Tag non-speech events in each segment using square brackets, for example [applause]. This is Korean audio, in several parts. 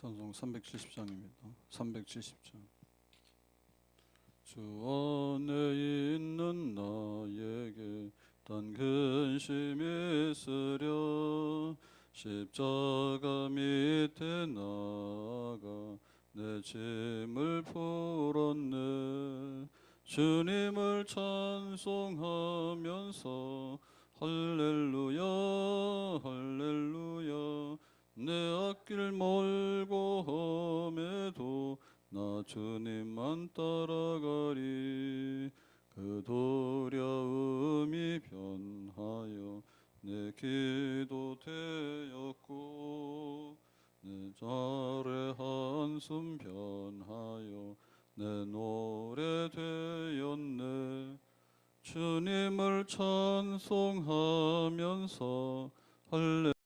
찬송 370장입니다. 370장. 주 안에 있는 나에게 단 근심이 있으려 십자가 밑에 나가 내 짐을 풀었네 주님을 찬송하면서 할렐루야 할렐루야 내 앞길 멀고 험해도 나 주님만 따라가리. 그 두려움이 변하여 내 기도 되었고 내 잘의 한숨 변하여 내 노래 되었네. 주님을 찬송하면서 할렐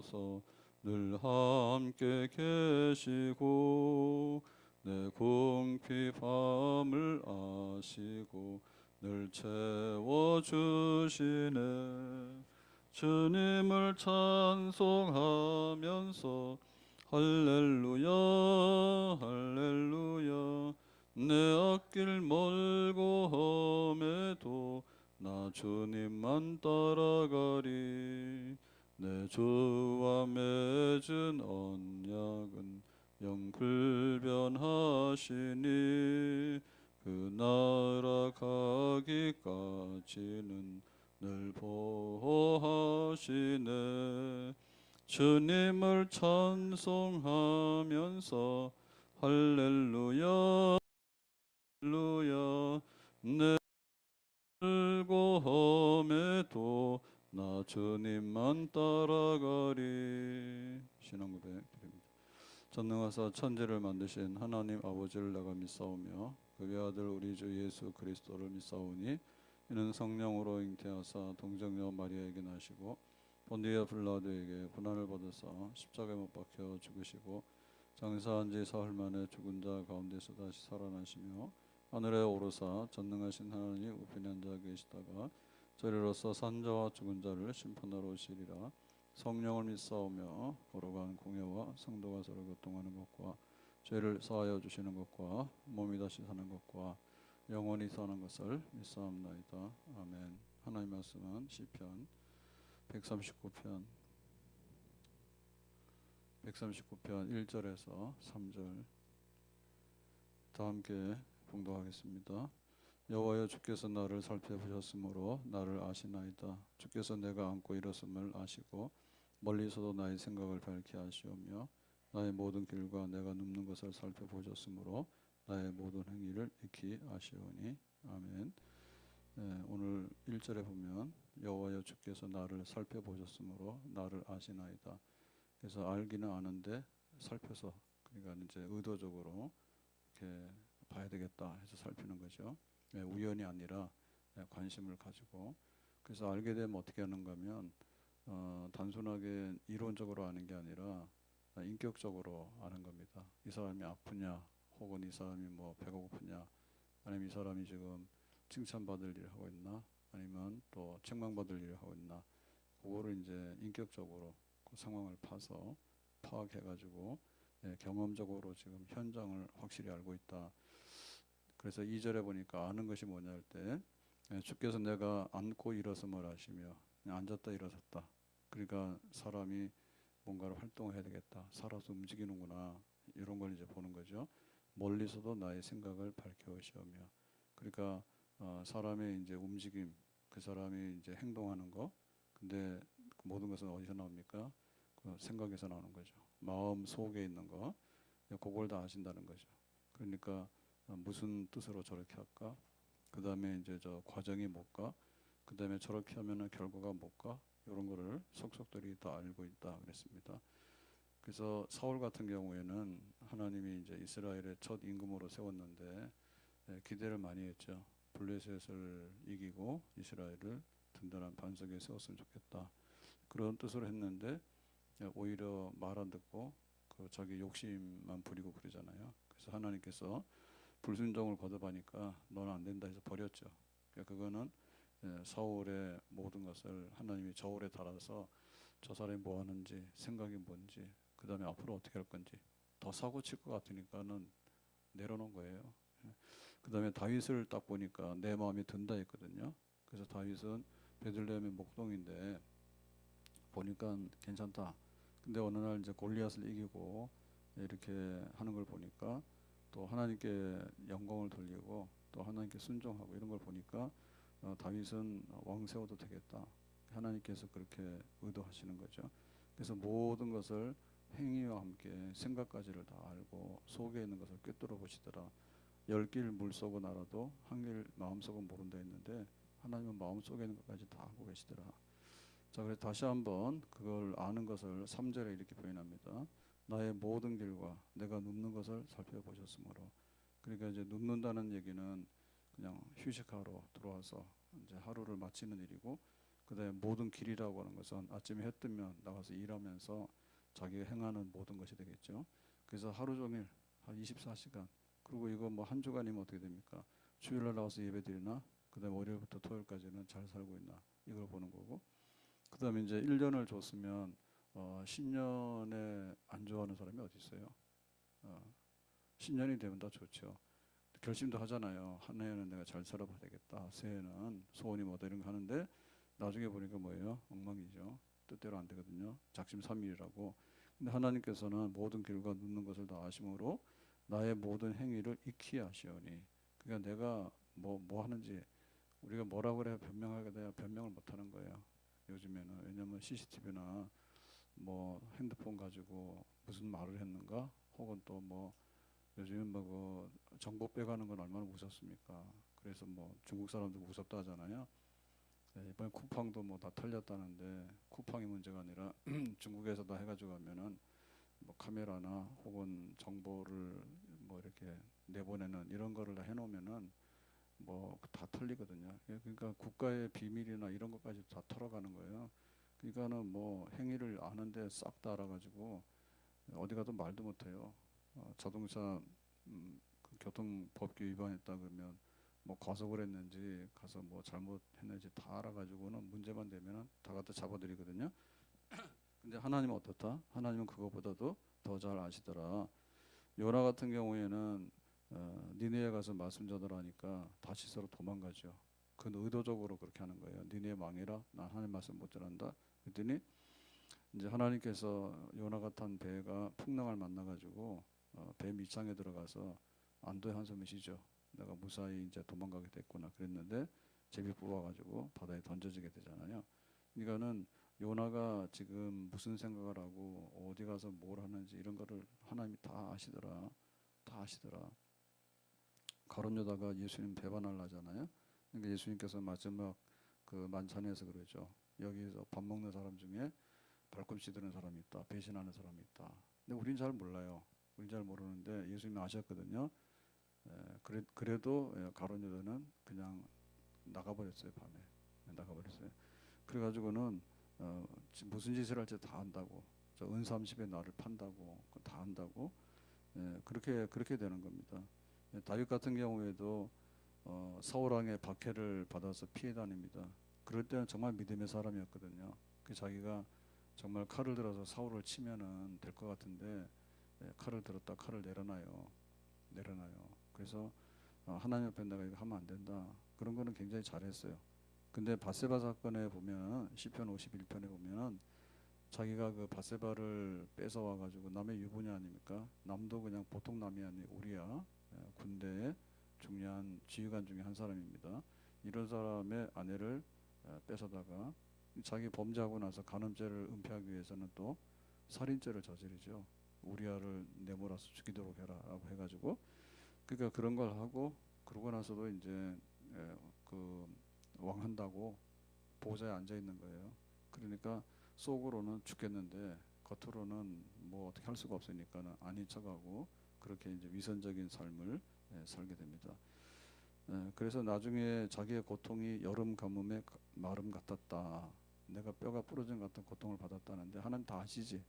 자비하셔서 늘 함께 계시고 내 궁핍함을 아시고 늘 채워주시네. 주님을 찬송하면서 할렐루야 할렐루야. 내 앞길 멀고 험해도 나 주님만 따라가리 내 주와 맺은 언약은 영불변하시니 그 나라 가기까지는 늘 보호하시네. 주님을 찬송하면서 할렐루야 할렐루야. 내 험해도 나 주님만 따라가리. 신앙 고백 드립니다. 전능하사 천지를 만드신 하나님 아버지를 내가 믿사오며 그 외아들 우리 주 예수 그리스도를 믿사오니 이는 성령으로 잉태하사 동정녀 마리아에게 나시고 본디아 빌라도에게 고난을 받으사 십자가에 못 박혀 죽으시고 장사한 지 사흘 만에 죽은 자 가운데서 다시 살아나시며 하늘에 오르사 전능하신 하나님 우편에 앉아 계시다가 저리로서 산자와 죽은 자를 심판하러 오시리라. 성령을 믿사오며 거룩한 공예와 성도가 서로 교통하는 것과 죄를 사하여 주시는 것과 몸이 다시 사는 것과 영원히 사는 것을 믿사옵나이다. 아멘. 하나님 말씀은 시편 139편 139편 1절에서 3절 다 함께 봉독하겠습니다. 여호와여 주께서 나를 살펴보셨으므로 나를 아시나이다. 주께서 내가 안고 일었음을 아시고 멀리서도 나의 생각을 밝히 아시오며 나의 모든 길과 내가 눕는 것을 살펴보셨으므로 나의 모든 행위를 익히 아시오니 아멘. 예, 오늘 1절에 보면 여호와여 주께서 나를 살펴보셨으므로 나를 아시나이다. 그래서 알기는 아는데 살펴서 그러니까 이제 의도적으로 이렇게 봐야 되겠다 해서 살피는 거죠. 예, 우연이 아니라 예, 관심을 가지고 그래서 알게 되면 어떻게 하는가 하면 어, 단순하게 이론적으로 아는 게 아니라 아, 인격적으로 아는 겁니다. 이 사람이 아프냐 혹은 이 사람이 뭐 배가 고프냐 아니면 이 사람이 지금 칭찬받을 일을 하고 있나 아니면 또 책망받을 일을 하고 있나 그거를 이제 인격적으로 그 상황을 파서 파악해가지고 예, 경험적으로 지금 현장을 확실히 알고 있다. 그래서 2절에 보니까 아는 것이 뭐냐 할 때 주께서 내가 앉고 일어섬을 아시며 그냥 앉았다 일어섰다. 그러니까 사람이 뭔가를 활동을 해야 되겠다. 살아서 움직이는구나. 이런 걸 이제 보는 거죠. 멀리서도 나의 생각을 밝혀오시오며. 그러니까 어, 사람의 이제 움직임, 그 사람이 이제 행동하는 거. 근데 그 모든 것은 어디서 나옵니까? 그 생각에서 나오는 거죠. 마음 속에 있는 거. 그걸 다 아신다는 거죠. 그러니까 어, 무슨 뜻으로 저렇게 할까? 그 다음에 이제 저 과정이 뭘까? 그 다음에 저렇게 하면은 결과가 뭘까? 이런 거를 속속들이 다 알고 있다 그랬습니다. 그래서 사울 같은 경우에는 하나님이 이제 이스라엘의 첫 임금으로 세웠는데 예, 기대를 많이 했죠. 블레셋을 이기고 이스라엘을 든든한 반석에 세웠으면 좋겠다. 그런 뜻으로 했는데 예, 오히려 말 안 듣고 그그 자기 욕심만 부리고 그러잖아요. 그래서 하나님께서 불순종을 거듭하니까 너는 안 된다 해서 버렸죠. 그러니까 그거는 예, 사울의 모든 것을 하나님이 저울에 달아서 저 사람이 뭐 하는지 생각이 뭔지 그 다음에 앞으로 어떻게 할 건지 더 사고 칠 것 같으니까는 내려놓은 거예요. 그 다음에 다윗을 딱 보니까 내 마음이 든다 했거든요. 그래서 다윗은 베들레헴의 목동인데 보니까 괜찮다. 근데 어느 날 이제 골리앗을 이기고 이렇게 하는 걸 보니까 또 하나님께 영광을 돌리고 또 하나님께 순종하고 이런 걸 보니까 어, 다윗은 왕 세워도 되겠다. 하나님께서 그렇게 의도하시는 거죠. 그래서 모든 것을 행위와 함께 생각까지를 다 알고 속에 있는 것을 꿰뚫어 보시더라. 열길 물속은 알아도 한길 마음속은 모른다 했는데 하나님은 마음속에 있는 것까지 다 알고 계시더라. 자, 그래서 다시 한번 그걸 아는 것을 3절에 이렇게 표현합니다. 나의 모든 길과 내가 눕는 것을 살펴보셨으므로. 그러니까 이제 눕는다는 얘기는 그냥 휴식하러 들어와서 이제 하루를 마치는 일이고 그다음에 모든 길이라고 하는 것은 아침에 해 뜨면 나가서 일하면서 자기가 행하는 모든 것이 되겠죠. 그래서 하루 종일 한 24시간 그리고 이거 뭐 한 주간이면 어떻게 됩니까? 주일날 나와서 예배드리나 그다음에 월요일부터 토요일까지는 잘 살고 있나 이걸 보는 거고 그다음에 이제 1년을 줬으면 어, 신년에 안 좋아하는 사람이 어디 있어요? 어, 신년이 되면 다 좋죠. 결심도 하잖아요. 한 해는 내가 잘 살아봐야 되겠다. 새해는 소원이 뭐다 이런 거 하는데 나중에 보니까 뭐예요? 엉망이죠. 뜻대로 안 되거든요. 작심삼일이라고. 근데 하나님께서는 모든 길과 눕는 것을 다 아심으로 나의 모든 행위를 익히 하시오니. 그러니까 내가 뭐뭐 하는지 우리가 뭐라 그래야 변명하게 돼야 변명을 못 하는 거예요. 요즘에는 왜냐면 CCTV나 뭐 핸드폰 가지고 무슨 말을 했는가 혹은 또 뭐 요즘은 뭐그 정보 빼가는 건 얼마나 무섭습니까? 그래서 뭐 중국 사람도 무섭다 하잖아요. 네, 이번에 쿠팡도 뭐 다 털렸다는데 쿠팡이 문제가 아니라 [clears throat] 중국에서 다 해가지고 가면은 뭐 카메라나 혹은 정보를 뭐 이렇게 내보내는 이런 거를 다 해놓으면은 뭐 다 털리거든요. 예, 그러니까 국가의 비밀이나 이런 것까지 다 털어가는 거예요. 그러니까는 뭐 행위를 아는데 싹 다 알아가지고 어디 가도 말도 못해요. 어, 자동차 음, 그 교통법규 위반했다 그러면 뭐 과속을 했는지 가서 뭐 잘못했는지 다 알아가지고는 문제만 되면은 다 갖다 잡아들이거든요. [clears throat] 근데 하나님은 어떻다? 하나님은 그거보다도 더 잘 아시더라. 요나 같은 경우에는 어, 니네에 가서 말씀 전하라니까 다시 서로 도망가죠. 그건 의도적으로 그렇게 하는 거예요. 니네 망해라. 난 하나님 말씀 못 전한다. 그랬더니 이제 하나님께서 요나 같은 배가 풍랑을 만나가지고 어, 배 밑창에 들어가서 안도의 한숨을 쉬죠. 내가 무사히 이제 도망가게 됐구나 그랬는데 제비 뽑아가지고 바다에 던져지게 되잖아요. 그러니까는 요나가 지금 무슨 생각을 하고 어디 가서 뭘 하는지 이런 거를 하나님이 다 아시더라. 다 아시더라. 가론 유다가 예수님 배반하려잖아요. 그러니까 예수님께서 마지막 그 만찬에서 그러죠. 여기서 밥 먹는 사람 중에 발꿈치 드는 사람이 있다. 배신하는 사람이 있다. 근데 우린 잘 몰라요. 우린 잘 모르는데 예수님이 아셨거든요. 에, 그래, 그래도 예, 가론 유다는 그냥 나가버렸어요 밤에 나가버렸어요. 그래가지고는 어, 지- 무슨 짓을 할지 다 한다고 저 은삼십의 나를 판다고 다 한다고 예, 그렇게 그렇게 되는 겁니다. 예, 다윗 같은 경우에도 어, 사울 왕의 박해를 받아서 피해 다닙니다. 그럴 때는 정말 믿음의 사람이었거든요. 그 자기가 정말 칼을 들어서 사울을 치면은 될 것 같은데 예, 칼을 들었다 칼을 내려놔요. 내려놔요. 그래서 어, 하나님 앞에 내가 이거 하면 안 된다. 그런 거는 굉장히 잘했어요. 근데 바세바 사건에 보면 시편 51편에 보면 자기가 그 바세바를 뺏어 와 가지고 남의 유부녀 아닙니까? 남도 그냥 보통 남이 아니고 우리야 예, 군대의 중요한 지휘관 중에 한 사람입니다. 이런 사람의 아내를 어, 뺏어다가 자기 범죄하고 나서 간음죄를 은폐하기 위해서는 또 살인죄를 저지르죠. 우리아를 내몰아서 죽이도록 해라라고 해가지고 그러니까 그런 걸 하고 그러고 나서도 이제 예, 그 왕한다고 보좌에 앉아 있는 거예요. 그러니까 속으로는 죽겠는데 겉으로는 뭐 어떻게 할 수가 없으니까는 아닌 척하고 그렇게 이제 위선적인 삶을 예, 살게 됩니다. 예, 그래서 나중에 자기의 고통이 여름 가뭄의 가- 마름 같았다. 내가 뼈가 부러진 것 같은 고통을 받았다는데 하나님 다 아시지.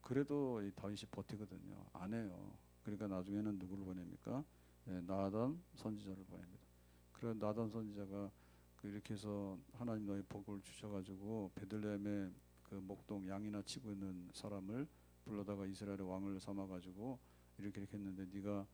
그래도 이 다윗이 버티거든요. 안 해요. 그러니까 나중에는 누구를 보냅니까? 예, 나단 선지자를 보냅니다. 그래 나단 선지자가 그 이렇게 해서 하나님 너의 복을 주셔가지고 베들레헴에 그 목동 양이나 치고 있는 사람을 불러다가 이스라엘의 왕을 삼아가지고 이렇게 이렇게 했는데 네가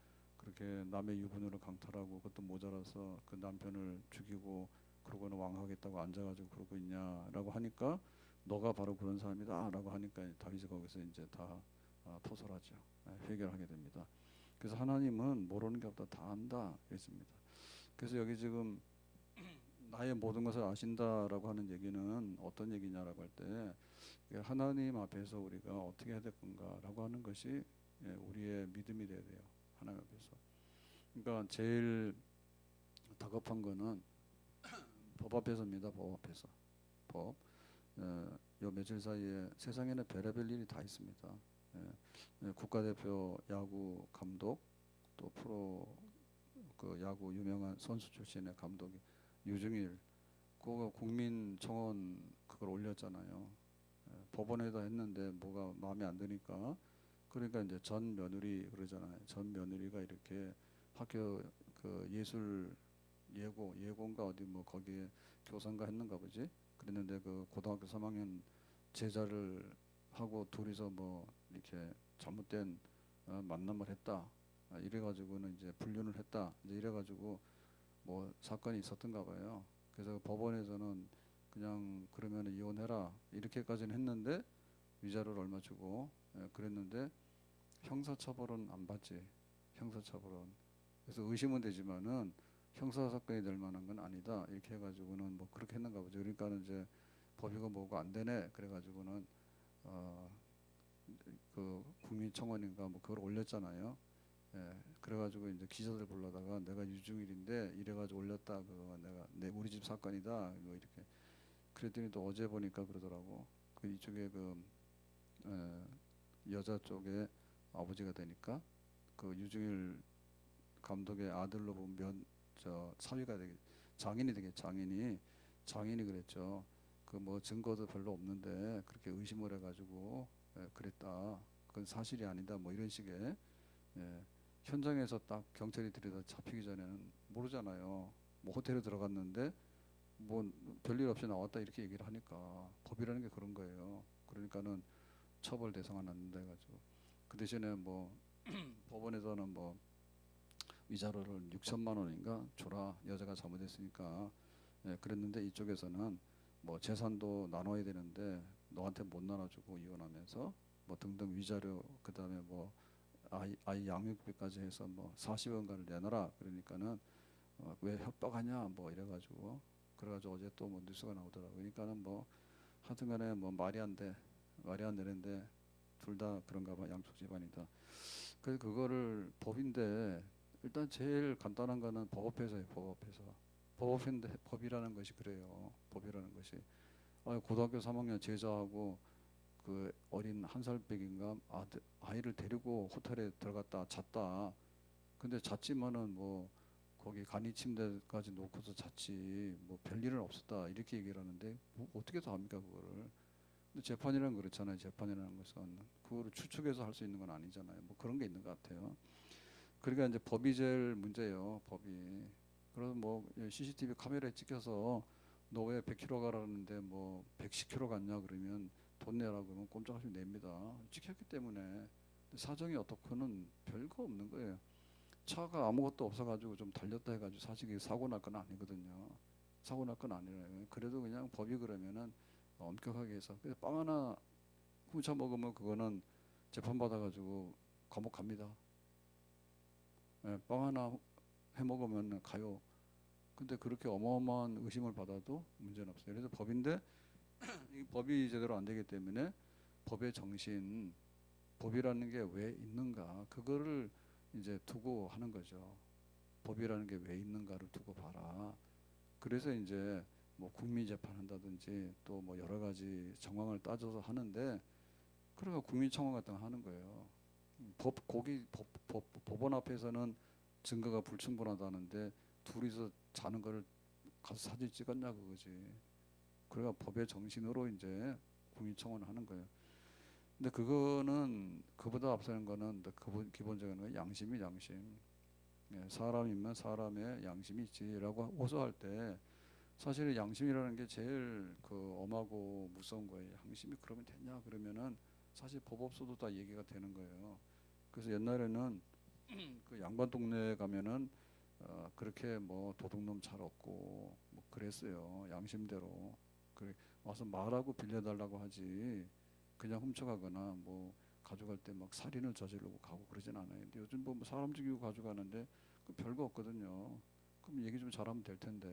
그렇게 남의 유분으로 강탈하고 그것도 모자라서 그 남편을 죽이고 그러고는 왕하겠다고 앉아가지고 그러고 있냐라고 하니까 너가 바로 그런 사람이다라고 하니까 다윗이 거기서 이제 다 아, 토설하죠. 아, 회개하게 됩니다. 그래서 하나님은 모르는 게 없다 다 안다 그랬습니다. 그래서 여기 지금 나의 모든 것을 아신다라고 하는 얘기는 어떤 얘기냐라고 할 때 하나님 앞에서 우리가 어떻게 해야 될 건가라고 하는 것이 예, 우리의 믿음이 돼야 돼요. 하나님 앞에서. 그러니까 제일 다급한 거는 [clears throat] 법 앞에서입니다. 법 앞에서. 법. 어, 요 며칠 사이에 세상에는 별의별 일이 다 있습니다. 예, 예, 국가대표 야구 감독 또 프로 그 야구 유명한 선수 출신의 감독이 유중일 그거 국민 청원 그걸 올렸잖아요. 예, 법원에다 했는데 뭐가 마음에 안 드니까 그러니까 이제 전 며느리 그러잖아요. 전 며느리가 이렇게 학교 그 예술 예고 예고인가 어디 뭐 거기에 교사인가 했는가 보지. 그랬는데 그 고등학교 3학년 제자를 하고 둘이서 뭐 이렇게 잘못된 어, 만남을 했다. 아, 이래가지고는 이제 불륜을 했다. 이제 이래가지고 뭐 사건이 있었던가 봐요. 그래서 법원에서는 그냥 그러면 이혼해라 이렇게까지는 했는데 위자료를 얼마 주고 예, 그랬는데 형사처벌은 안 받지. 형사처벌은. 그래서 의심은 되지만은 형사 사건이 될 만한 건 아니다. 이렇게 해가지고는 뭐 그렇게 했는가 보죠. 그러니까는 이제 법이고 뭐고 안 되네. 그래가지고는 어그 국민청원인가 뭐 그걸 올렸잖아요. 예, 그래가지고 이제 기자들 불러다가 내가 유중일인데 이래가지고 올렸다. 그거 내가 내 우리 집 사건이다. 뭐 이렇게. 그랬더니 또 어제 보니까 그러더라고. 그 이쪽에 그 에, 여자 쪽에 아버지가 되니까 그 유중일 감독의 아들로 보면 저 사위가 되게 장인이 되게 장인이 장인이 그랬죠 그 뭐 증거도 별로 없는데 그렇게 의심을 해가지고 예, 그랬다 그건 사실이 아니다 뭐 이런 식의 예, 현장에서 딱 경찰이 들여다 잡히기 전에는 모르잖아요. 뭐 호텔에 들어갔는데 뭐 별일 없이 나왔다 이렇게 얘기를 하니까 법이라는 게 그런 거예요. 그러니까는 처벌 대상은 안 된다 해가지고 그 대신에 뭐 [clears throat] 법원에서는 뭐 위자료를 6천만 원인가 줘라 여자가 잘못했으니까 예, 그랬는데 이쪽에서는 뭐 재산도 나눠야 되는데 너한테 못 나눠주고 이혼하면서 뭐 등등 위자료 그다음에 뭐 아이, 아이 양육비까지 해서 뭐 40원가를 내놔라 그러니까는 어, 왜 협박하냐 뭐 이래가지고 그래가지고 어제 또 뭐 뉴스가 나오더라고 그러니까는 뭐 하여튼간에 뭐 말이 안 돼 말이 안 되는데 둘 다 그런가 봐 양쪽 집안이다 그래서 그거를 법인데 일단 제일 간단한 거는 법업회사예요 법업회사 법업인데 [laughs] 법이라는 것이 그래요 법이라는 것이 아 고등학교 3학년 제자하고 그 어린 한살 빼기인가 아들, 아이를 데리고 호텔에 들어갔다 잤다. 근데 잤지만은 뭐 거기 간이 침대까지 놓고서 잤지 뭐 별일은 없었다 이렇게 얘기를 하는데 뭐 어떻게 다 합니까 그거를? 재판이라는 거 그렇잖아요. 재판이라는 것은 그거를 추측해서 할 수 있는 건 아니잖아요. 뭐 그런 게 있는 것 같아요. 그러니까 이제 법이 제일 문제예요. 법이. 그래서 뭐 CCTV 카메라에 찍혀서 너 왜 100km 가라는데 뭐 110km 갔냐 그러면 돈 내라고 하면 꼼짝없이 냅니다. 찍혔기 때문에 사정이 어떻고는 별거 없는 거예요. 차가 아무것도 없어가지고 좀 달렸다 해가지고 사실 사고 날 건 아니거든요. 사고 날 건 아니라요. 그래도 그냥 법이 그러면은 엄격하게 해서 그래서 빵 하나 훔쳐 먹으면 그거는 재판 받아가지고 감옥 갑니다. 예, 빵 하나 해 먹으면 가요. 근데 그렇게 어마어마한 의심을 받아도 문제는 없어요. 그래서 법인데 [clears throat] 이 법이 제대로 안 되기 때문에 법의 정신, 법이라는 게 왜 있는가 그거를 이제 두고 하는 거죠. 법이라는 게 왜 있는가를 두고 봐라. 그래서 이제 뭐 국민 재판 한다든지 또 뭐 여러 가지 정황을 따져서 하는데 그러니까 국민청원 같은 거 하는 거예요. 법 거기 법, 법, 법원 앞에서는 증거가 불충분하다는데 둘이서 자는 거를 가서 사진 찍었냐 그거지. 그래가 법의 정신으로 이제 국민청원을 하는 거예요. 근데 그거는 그보다 앞서는 거는 더 기본, 기본적인 거 양심이 양심. 예, 사람이면 사람의 양심이 있지라고 호소할 때 사실 양심이라는 게 제일 그 엄하고 무서운 거예요. 양심이 그러면 되냐 그러면은 사실 법 없어도 다 얘기가 되는 거예요. 그래서 옛날에는 [clears throat] 그 양반 동네에 가면은 어, 그렇게 뭐 도둑놈 잘 없고 뭐 그랬어요. 양심대로. 그래 와서 말하고 빌려달라고 하지 그냥 훔쳐가거나 뭐 가져갈 때 막 살인을 저지르고 가고 그러진 않아요. 근데 요즘 뭐 사람 죽이고 가져가는데 그 별거 없거든요. 그럼 얘기 좀 잘하면 될 텐데.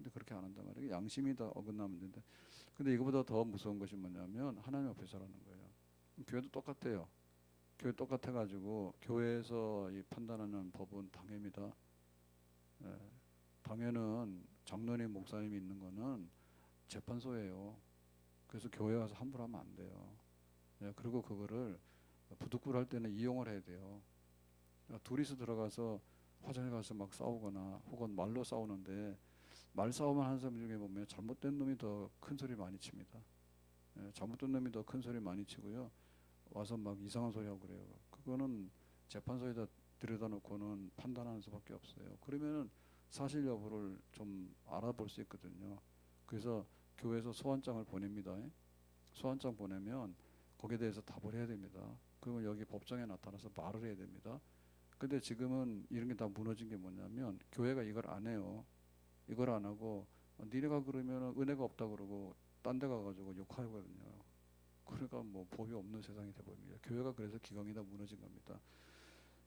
근데 그렇게 안 한단 말이에요. 양심이 다 어긋나면 되는데. 근데 이거보다 더 무서운 것이 뭐냐면 하나님 앞에서라는 거예요. 교회도 똑같아요. 교회 똑같아 가지고 교회에서 이 판단하는 법은 당회입니다. 예, 당회는 장로님 목사님이 있는 거는 재판소예요. 그래서 교회 와서 함부로 하면 안 돼요. 예, 그리고 그거를 부득불 할 때는 이용을 해야 돼요. 둘이서 들어가서 화장실 가서 막 싸우거나 혹은 말로 싸우는데 말 싸움을 하는 사람 중에 보면 잘못된 놈이 더 큰 소리 많이 칩니다. 예, 잘못된 놈이 더 큰 소리 많이 치고요. 와서 막 이상한 소리 하고 그래요. 그거는 재판소에다 들여다 놓고는 판단하는 수밖에 없어요. 그러면은 사실 여부를 좀 알아볼 수 있거든요. 그래서 교회에서 소환장을 보냅니다. 소환장 보내면 거기에 대해서 답을 해야 됩니다. 그러면 여기 법정에 나타나서 말을 해야 됩니다. 근데 지금은 이런 게 다 무너진 게 뭐냐면 교회가 이걸 안 해요. 이걸 안 하고 어, 니네가 그러면 은혜가 없다 그러고 딴 데 가가지고 욕하거든요. 그러니까 뭐 법이 없는 세상이 돼버립니다. 교회가 그래서 기강이 다 무너진 겁니다.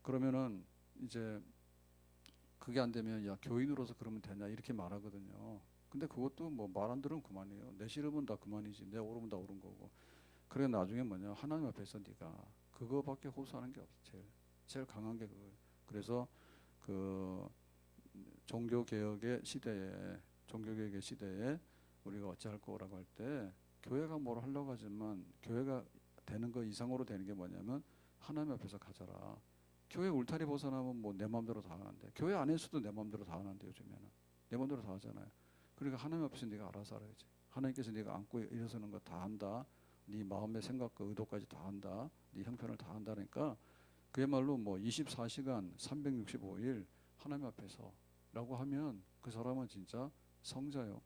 그러면은 이제 그게 안 되면 야 교인으로서 그러면 되냐 이렇게 말하거든요. 근데 그것도 뭐 말 안 들으면 그만이에요. 내 싫으면 다 그만이지. 내 옳으면 다 옳은 거고. 그래 나중에 뭐냐 하나님 앞에서 네가 그거밖에 호소하는 게 없어. 제일 제일 강한 게 그거예요. 그래서 그 종교 개혁의 시대에 종교 개혁의 시대에 우리가 어찌할 거라고 할 때 교회가 뭘 하려고 하지만 교회가 되는 거 이상으로 되는 게 뭐냐면 하나님 앞에서 가져라. 교회 울타리 벗어나면 뭐 내 마음대로 다 하는데 교회 안에서도 내 마음대로 다 하는데 요즘에는 내 마음대로 다 하잖아요. 그러니까 하나님 앞에서 네가 알아서 알아야지. 하나님께서 네가 안고 일어서는 거 다 한다. 네 마음의 생각과 의도까지 다 한다. 네 형편을 다 한다니까 그야말로 뭐 24시간 365일 하나님 앞에서 라고 하면 그 사람은 진짜 성자요.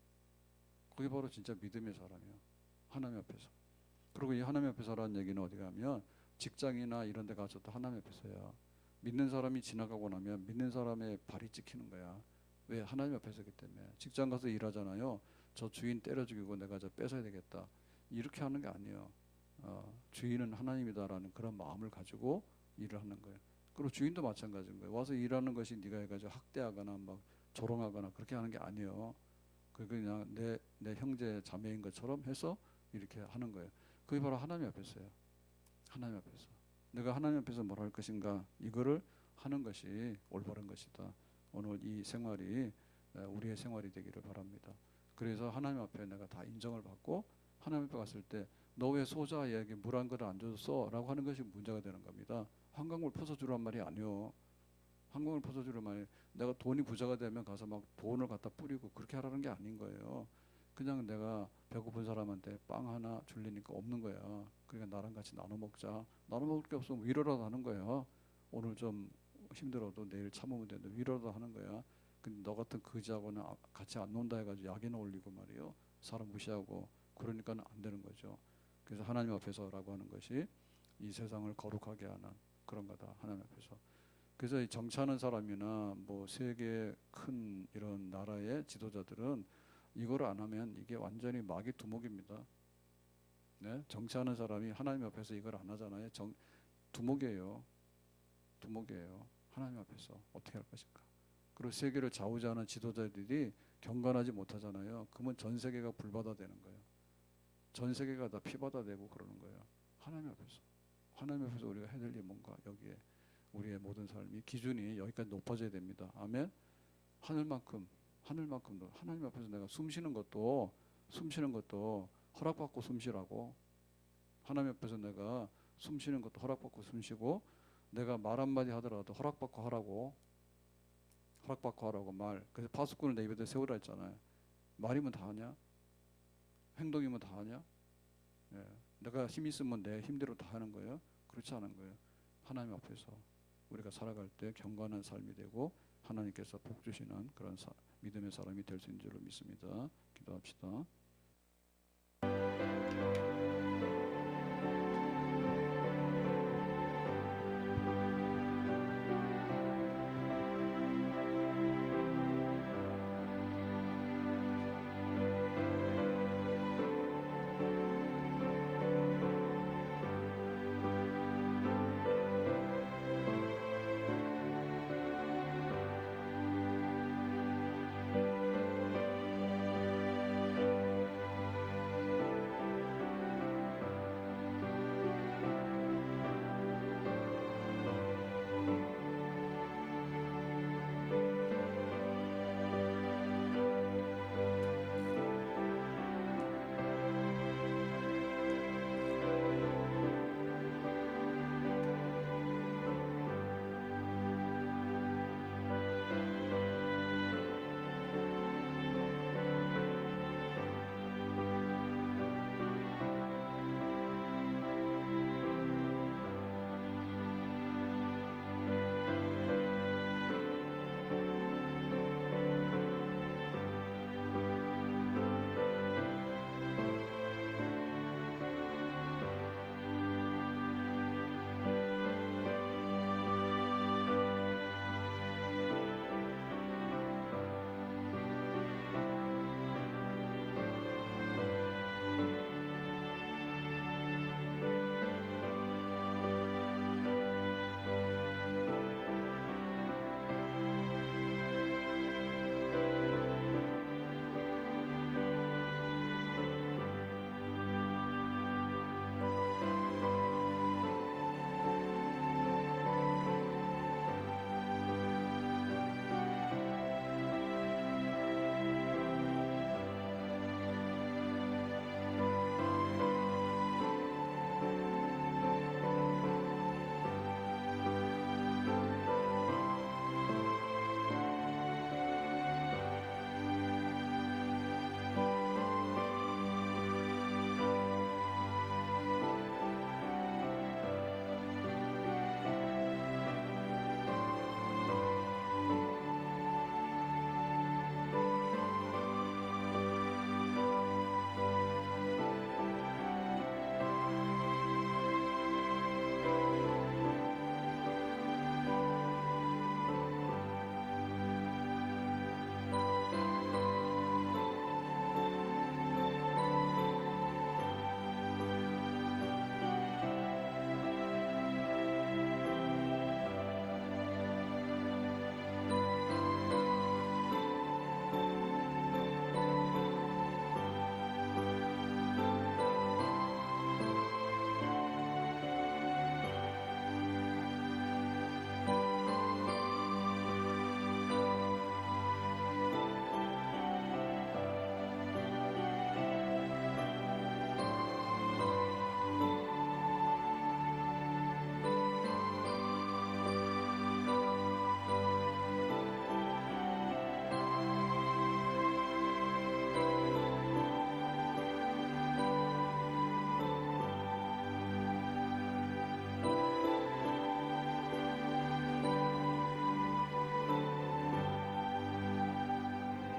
그게 바로 진짜 믿음의 사람이요. 하나님 앞에서. 그리고 이 하나님 앞에서라는 얘기는 어디 가면 직장이나 이런 데 가서도 하나님 앞에서야. 믿는 사람이 지나가고 나면 믿는 사람의 발이 찍히는 거야. 왜? 하나님 앞에서기 때문에. 직장 가서 일하잖아요. 저 주인 때려 죽이고 내가 저 뺏어야 되겠다. 이렇게 하는 게 아니에요. 어, 주인은 하나님이다라는 그런 마음을 가지고 일을 하는 거예요. 그리고 주인도 마찬가지인 거예요. 와서 일하는 것이 네가 해가지고 학대하거나 막 조롱하거나 그렇게 하는 게 아니에요. 그 그냥 내 내 형제 자매인 것처럼 해서 이렇게 하는 거예요. 그게 바로 하나님 앞에서요. 하나님 앞에서 내가 하나님 앞에서 뭘 할 것인가 이거를 하는 것이 올바른 것이다. 오늘 이 생활이 에, 우리의 생활이 되기를 바랍니다. 그래서 하나님 앞에 내가 다 인정을 받고 하나님 앞에 갔을 때 너 왜 소자에게 물 한 그릇 안 줬어?라고 하는 것이 문제가 되는 겁니다. 한강물 퍼서 주란 말이 아니요. 한강물 퍼서 주란 말이 내가 돈이 부자가 되면 가서 막 돈을 갖다 뿌리고 그렇게 하라는 게 아닌 거예요. 그냥 내가 배고픈 사람한테 빵 하나 줄리니까 없는 거야. 그러니까 나랑 같이 나눠 먹자. 나눠 먹을 게 없으면 위로라도 하는 거야. 오늘 좀 힘들어도 내일 참으면 되는데 위로라도 하는 거야. 근데 너 같은 거지하고는 아- 같이 안 논다 해가지고 약이나 올리고 말이요. 사람 무시하고 그러니까는 안 되는 거죠. 그래서 하나님 앞에서라고 하는 것이 이 세상을 거룩하게 하는 그런 거다. 하나님 앞에서. 그래서 이 정치하는 사람이나 뭐 세계 큰 이런 나라의 지도자들은 이걸 안 하면 이게 완전히 마귀 두목입니다. 네? 정치하는 사람이 하나님 앞에서 이걸 안 하잖아요. 정, 두목이에요. 두목이에요. 하나님 앞에서 어떻게 할 것인가. 그리고 세계를 좌우지하는 지도자들이 경건하지 못하잖아요. 그러면 전 세계가 불바다 되는 거예요. 전 세계가 다 피바다 되고 그러는 거예요. 하나님 앞에서. 하나님 앞에서 우리가 해야 될 일이 뭔가 여기에 우리의 모든 삶이 기준이 여기까지 높아져야 됩니다. 아멘. 하늘만큼 하늘만큼 도 하나님 앞에서 내가 숨 쉬는 것도 숨 쉬는 것도 허락받고 숨 쉬라고 하나님 앞에서 내가 숨 쉬는 것도 허락받고 숨 쉬고 내가 말 한마디 하더라도 허락받고 하라고 허락받고 하라고 말 그래서 파수꾼을 내 입에다 세우라 했잖아요 말이면 다 하냐 행동이면 다 하냐 예. 내가 힘 있으면 내 힘대로 다 하는 거예요. 그렇지 않은 거예요. 하나님 앞에서 우리가 살아갈 때 경건한 삶이 되고 하나님께서 복 주시는 그런 사- 믿음의 사람이 될 수 있는 줄로 믿습니다. 기도합시다.